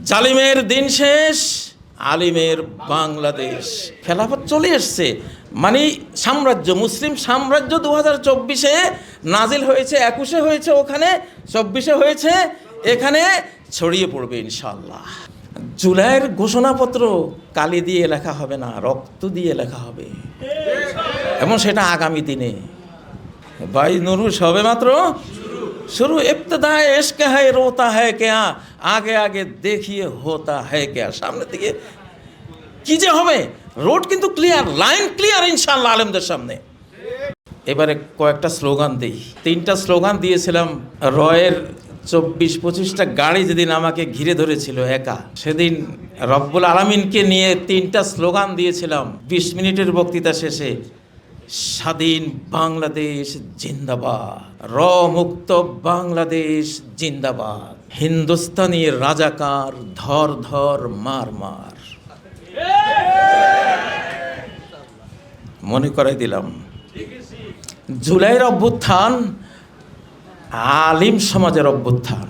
জালিমের দিন শেষ, আলিমের বাংলাদেশ। খেলাফত চলে এসছে। মানে সাম্রাজ্য, মুসলিম সাম্রাজ্য দু হাজার চব্বিশে নাজিল হয়েছে, একুশে হয়েছে ওখানে, চব্বিশে হয়েছে, এখানে ছড়িয়ে পড়বে ইনশাল্লাহ জুলাইয়ের ঘোষণাপত্র কালি দিয়ে লেখা হবে না, রক্ত দিয়ে লেখা হবে। এবং সেটা আগামী দিনে। ভাই নুরু সবে মাত্র শুরু इब्तदा इश्क है রোতা হ্যাঁ क्या? আগে আগে দেখিয়ে होता হ্যাঁ क्या? সামনে দিকে কি যে হবে রোড কিন্তু ক্লিয়ার লাইন ক্লিয়ার ইনশাল্লাহ আলেমদের সামনে এবারে কয়েকটা স্লোগান দিই। তিনটা স্লোগান দিয়েছিলাম, রয়ের চব্বিশ পঁচিশটা গাড়ি যেদিন আমাকে ঘিরে ধরেছিল একা, সেদিন রব্বুল আলমিনকে নিয়ে তিনটা স্লোগান দিয়েছিলাম। বিশ মিনিটের বক্তৃতা শেষে। স্বাধীন বাংলাদেশ জিন্দাবাদ র মুক্ত বাংলাদেশ জিন্দাবাদ। হিন্দুস্তানি রাজাকার ধর ধর মার মার। মনে করাই দিলাম। জুলাইয়ের অভ্যুত্থান আলিম সমাজের অভ্যুত্থান।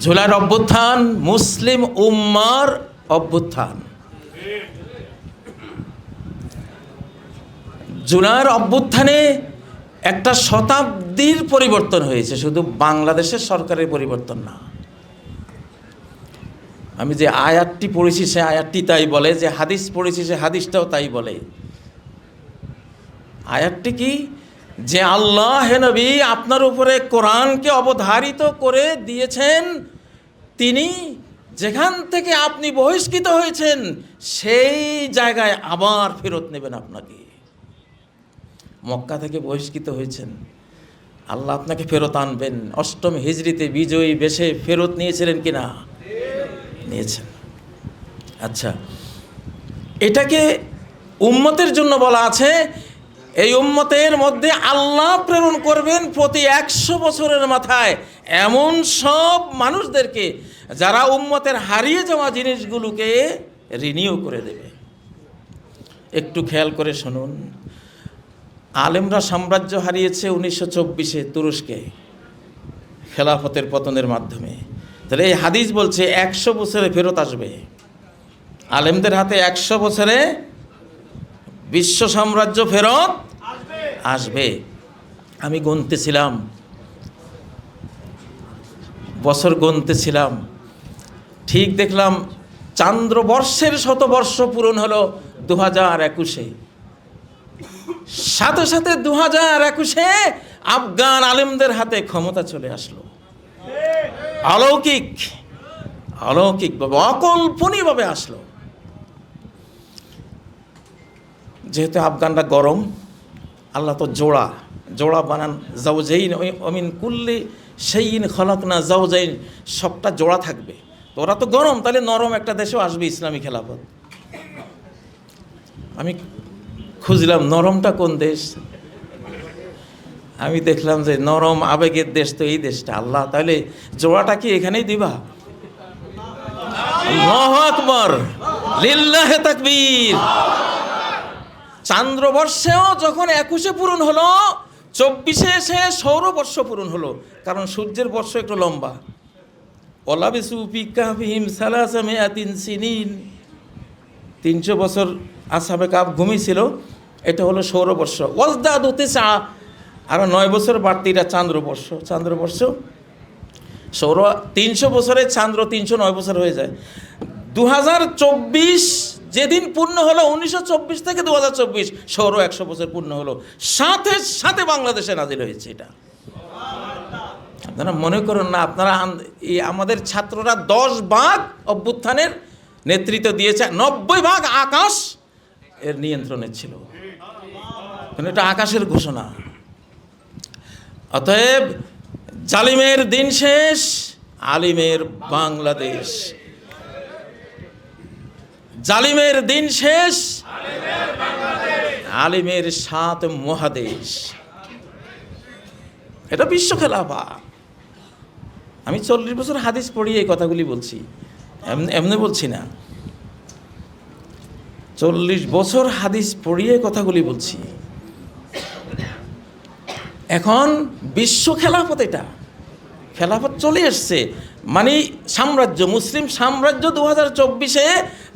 জুলাইয়ের অভ্যুত্থান মুসলিম উম্মার অভ্যুত্থান। জুলাইয়ের অভ্যুত্থানে একটা শতাব্দীর পরিবর্তন হয়েছে, শুধু বাংলাদেশের সরকারের পরিবর্তন না। আমি যে আয়াতটি পড়েছি, সে আয়াতটি তাই বলে, যে হাদিস পড়েছি, সে হাদিসটাও তাই বলে। আয়াতটি কি? যে আল্লাহ হে নবী, আপনার উপরে কোরআনকে অবধারিত করে দিয়েছেন, তিনি যেখান থেকে আপনি বহিষ্কৃত হয়েছেন, সেই জায়গায় আবার ফেরত নেবেন আপনাকে। মক্কা থেকে বহিষ্কৃত হয়েছেন। আল্লাহ আপনাকে ফেরত আনবেন। অষ্টম হিজড়িতে বিজয়ী বেশে ফেরত নিয়েছিলেন কিনা? নিয়েছেন। আচ্ছা এটাকে উম্মতের জন্য বলা আছে, এই উম্মতের মধ্যে আল্লাহ প্রেরণ করবেন প্রতি একশো বছরের মাথায়। এমন সব মানুষদেরকে যারা উম্মতের হারিয়ে যাওয়া জিনিসগুলোকে রিনিউ করে দেবে। একটু খেয়াল করে শুনুন। আলেমরা সাম্রাজ্য হারিয়েছে উনিশশো চব্বিশে তুরস্কে, খেলাফতের পতনের মাধ্যমে। তাহলে এই হাদিস বলছে একশো বছরে ফেরত আসবে। আলেমদের হাতে একশো বছরে বিশ্ব সাম্রাজ্য ফেরত আসবে। আমি গুনতেছিলাম। বছর গুনতেছিলাম। ঠিক দেখলাম, চান্দ্রবর্ষের শতবর্ষ পূরণ হলো দু হাজার একুশে। সাথে সাথে দু হাজার একুশে আফগান আলেমদের হাতে ক্ষমতা চলে আসলো। অলৌকিক অলৌকিকভাবে অকল্পনীয়ভাবে আসলো। যেহেতু আফগানরা গরম, আল্লাহ তো জোড়া জোড়া বানান যাও জাউজাইন অমিন কুল্লি সেইন খলক না যাও জাউজাইন সবটা জোড়া থাকবে। তো ওরা তো গরম, তাহলে নরম একটা দেশেও আসবে ইসলামী খেলাফত। আমি খুঁজলাম, নরমটা কোন দেশ? আমি দেখলাম যে নরম, আবেগের দেশ তো এই দেশটা। আল্লাহ, তাহলে জোড়াটা কি এখানেই দিবা? আকবার। লিল্লাহে তাকবীর। চান্দ্রবর্ষেও যখন একুশে পূরণ হলো, চব্বিশে এসে সৌরবর্ষ পূরণ হলো, কারণ সূর্যের বর্ষ একটু লম্বা। ওলাবিসু পিকাহিম সালাসামে আতিন সিনিন। তিনশো বছর আসামে কাপ ঘুমিয়েছিল এটা হলো সৌরবর্ষ ওয়াজদা দুতে চা আরও নয় বছর বাড়তি এটা চান্দ্রবর্ষ চান্দ্রবর্ষ সৌর তিনশো বছরে চান্দ্র তিনশো নয় বছর হয়ে যায়। দু হাজার চব্বিশ যেদিন পূর্ণ হলো উনিশশো চব্বিশ থেকে দু হাজার চব্বিশ সৌর একশো বছর পূর্ণ হলো। সাথে সাথে বাংলাদেশে নাজিল হয়েছে এটা। আপনারা মনে করুন না, আপনারা আমাদের ছাত্ররা দশ ভাগ অভ্যুত্থানের নেতৃত্ব দিয়েছে, নব্বই ভাগ আকাশ এর নিয়ন্ত্রণে ছিল। কারণ এটা আকাশের ঘোষণা। অতএব জালিমের দিন শেষ, আলিমের বাংলাদেশ। জালিমের দিন শেষ, আলিমের সাত মহাদেশ। এটা বিশ্ব খেলাফা আমি চল্লিশ বছর হাদিস পড়ি, এই কথাগুলি বলছি। এমনি বলছি না। চল্লিশ বছর হাদিস পড়িয়ে কথাগুলি বলছি। এখন বিশ্ব খেলাফত এটা। খেলাফত চলে এসছে। মানে সাম্রাজ্য, মুসলিম সাম্রাজ্য দু হাজার চব্বিশে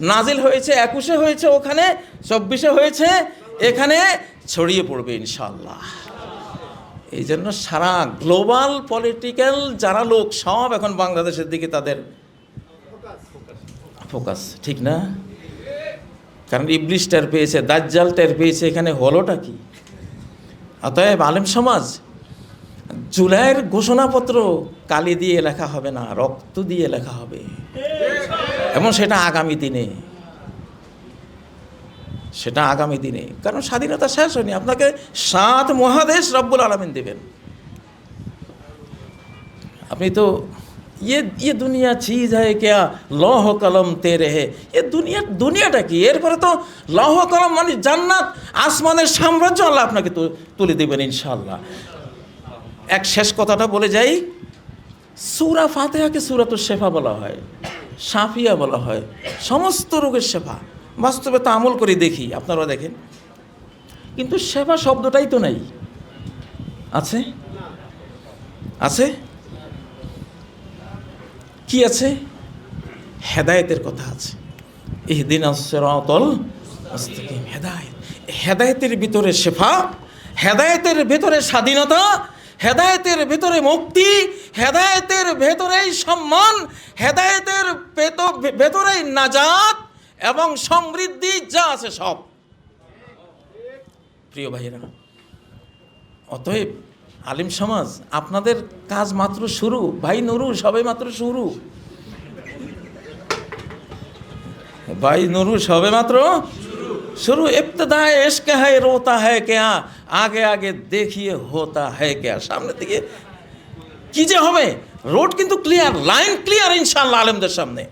নাজিল হয়েছে, একুশে হয়েছে ওখানে, চব্বিশে হয়েছে, এখানে ছড়িয়ে পড়বে ইনশাল্লাহ এই জন্য সারা গ্লোবাল পলিটিক্যাল যারা লোক, সব এখন বাংলাদেশের দিকে তাদের ফোকাস। ঠিক না? কারণ ইবলিশ টের পেয়েছে, দাজ্জাল টের পেয়েছে, এখানে হলোটা কি? অতএব আলেম সমাজ, জুলাইয়ের ঘোষণাপত্র কালি দিয়ে লেখা হবে না, রক্ত দিয়ে লেখা হবে। এবং সেটা আগামী দিনে, সেটা আগামী দিনে। কারণ স্বাধীনতা শেষ হয়নি, আপনাকে সাত মহাদেশ রব্বুল আলমিন দেবেন। আপনি তো ইয়ে ইয়ে দুনিয়া চিজ হয় কেয়া লহ কলম তে রেহে এ দুনিয়া দুনিয়াটা কি এরপরে তো লহ কলম মানে জান্নাত, আসমানের সাম্রাজ্য আল্লাহ আপনাকে তুলে দিবেন ইনশাল্লাহ এক শেষ কথাটা বলে যাই, সুরা ফাতেহাকে তো শেফা বলা হয় সাফিয়া বলা হয়, সমস্ত রোগের সেবা বাস্তবে তো আমল করে দেখি আপনারা দেখেন। কিন্তু সেবা শব্দটাই তো নাই। আছে? আছে? কি আছে? হেদায়েতের কথা আছে। ইহদিন সিরাতাল মুস্তাকিম, হেদায়েত। হেদায়েতের ভিতরে শেফা, হেদায়েতের ভিতরে স্বাধীনতা, হেদায়েতের ভিতরে মুক্তি, হেদায়েতের ভেতরেই সম্মান, হেদায়েতের ভেত- ভেতরেই নাজাত এবং সমৃদ্ধি যা আছে সব। প্রিয় ভাইয়েরা, অতএব আলিম সমাজ, আপনাদের কাজ মাত্র শুরু। ভাই নুরু, সবে মাত্র শুরু। ভাই নুরু, সবে মাত্র শুরু। ইবতদা এসকে হায় রোতা হ্যায় কেয়া? আগে আগে দেখিয়ে হোতা হ্যায় কেয়া? সামনে দিকে কী যে হবে? রোড কিন্তু ক্লিয়ার লাইন ক্লিয়ার ইনশাল্লাহ আলমদের সামনে।